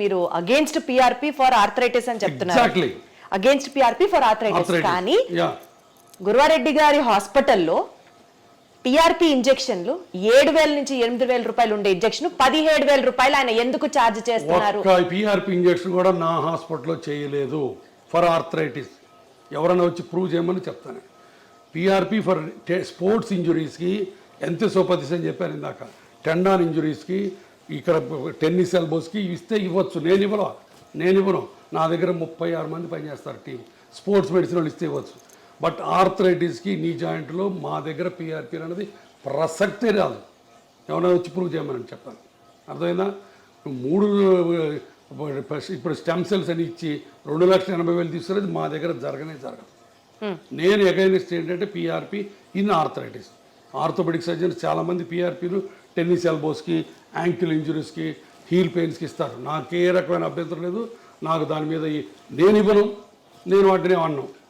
మీరు against PRP for arthritis అని చెప్తున్నారు. అగేన్స్ట్ పిఆర్పి ఫర్ ఆర్థరైటిస్ కానీ గురువారెడ్డి గారి హాస్పిటల్లో పిఆర్పి ఇంజెక్షన్లు ఏడు వేల నుంచి ఎనిమిది వేల రూపాయలు ఉండే ఇంజెక్షన్ పదిహేడు వేల రూపాయలు ఆయన ఎందుకు ఛార్జ్ చేస్తున్నారు? పిఆర్పి ఇంజెక్షన్ కూడా నా హాస్పిటల్లో చేయలేదు ఫర్ ఆర్థరైటిస్ ఎవరైనా వచ్చి ప్రూవ్ చేయమని చెప్తాను. పిఆర్పి ఫర్ స్పోర్ట్స్ ఇంజురీస్కి ఎంతోపతిస్ అని చెప్పాను ఇందాక. టెండాన్ ఇంజురీస్కి ఇక్కడ టెన్నిస్ ఎల్బోస్కి ఇస్తే ఇవ్వచ్చు. నేను ఇవ్వను. నేను ఇవ్వను. నా దగ్గర ముప్పై ఆరు మంది పనిచేస్తారు టీం. స్పోర్ట్స్ మెడిసిన్ వాళ్ళు ఇస్తే ఇవ్వచ్చు. బట్ ఆర్థరైటిస్కి నీ జాయింట్లో మా దగ్గర పిఆర్పి అనేది ప్రసక్తే రాదు. ఎవరైనా వచ్చి ప్రూవ్ చేయమని చెప్పాను అర్థమైందా? మూడు ఇప్పుడు స్టెమ్ సెల్స్ అని ఇచ్చి రెండు లక్షల ఎనభై వేలు తీసుకునేది మా దగ్గర జరగనే జరగదు. నేను ఎగైనెస్ట్ ఏంటంటే PRP in arthritis. Orthopaedic surgeons చాలామంది పిఆర్పీలు టెన్నిస్ ఎల్బోస్కి యాంకిల్ ఇంజురీస్కి హీల్ పెయిన్స్కి ఇస్తారు. నాకు ఏ రకమైన అభ్యంతరం లేదు. నాకు దాని మీద నేను ఇవ్వను. నేను వాటిని అన్నాను